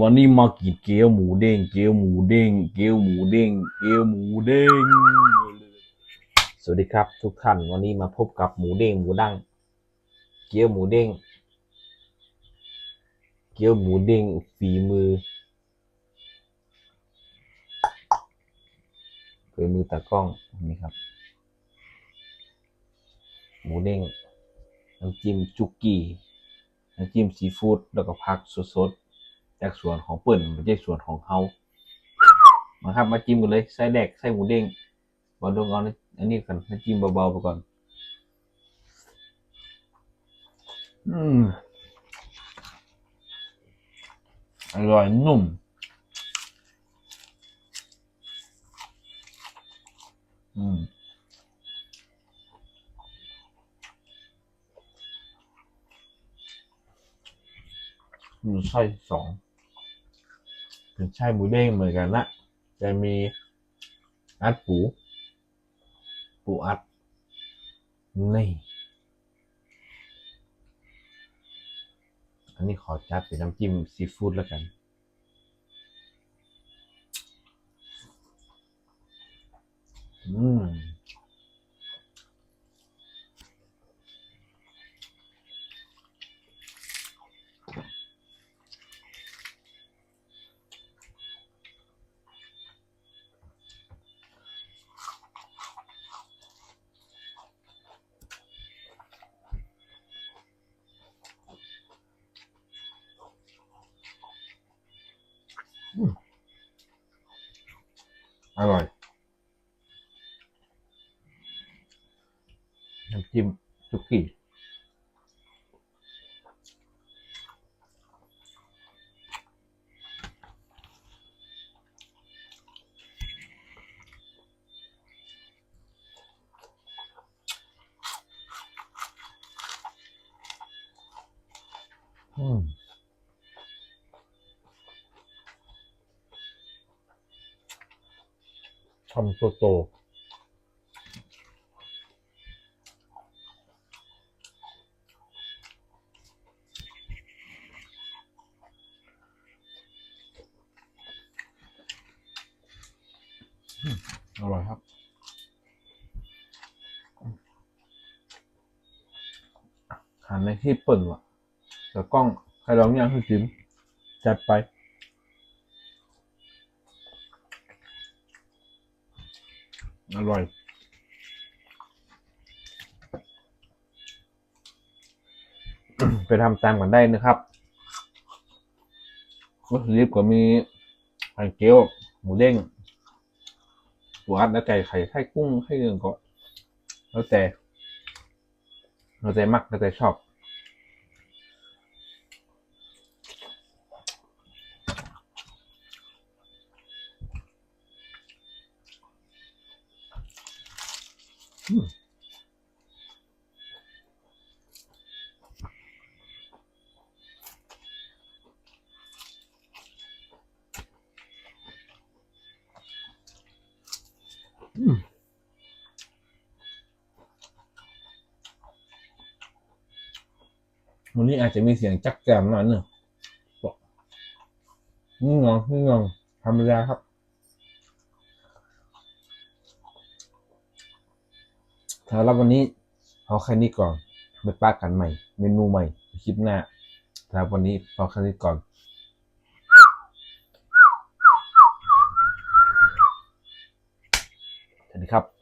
วันนี้มากินเกี๊ยวหมูเด้ง เกี๊ยวหมูเด้ง เกี๊ยวหมูเด้ง เกี๊ยวหมูเด้ง สวัสดีครับ ทุกท่านวันนี้มาพบกับหมูเด้งหมูดัง เกี๊ยวหมูเด้ง เกี๊ยวหมูเด้งฝีมือฝีมือตากล้องนี่ครับ หมูเด้งน้ำจิ้มจุกี้น้ำจิ้มซีฟู้ดแล้วก็ผักสดๆ จากสวนของเปิ่นไม่ใช่สวนของเฮามาครับมาจิ้มกันเลยไส้แดกไส้หมูเด้งบอลดงเอานอันนี้กันน้ำจิ้มเบาๆไปก่อน อืมอร่อยนุ่มอืมมีไส้สอง เป็นไส้หมูเด้งเหมือนกันนะจะมีอัดปู ปูอัด นี่ อันนี้ขอจัดเป็นน้ำจิ้มซีฟู้ดแล้วกัน อืม อร่อยน้ำจิ้มสุกี้อืม ทำโตโตอืมอร่อยครับหันในที่เปิ่นว่ะแต่กล้องใครลองยังคือจิ้มจัดไป อร่อย ไปทำตามกันได้นะครับวัตถุดิบก็มีไข่เกี๊ยว หมูเด้งหัวอัดและไก่ไข่ไข่กุ้งไข่เนื้อก็ แล้วแต่ แล้วแต่มักแล้วแต่ชอบ วันนี้อาจจะมีเสียงจักแจมหน่อยหนึ่งบอกนี่งองนี่งองธรรมดาครับ สำหรับวันนี้เอาแค่นี้ก่อนไปป้ากันใหม่ เมนูใหม่คลิปหน้าสำหรับวันนี้เอาแค่นี้ก่อนสวัสดีครับ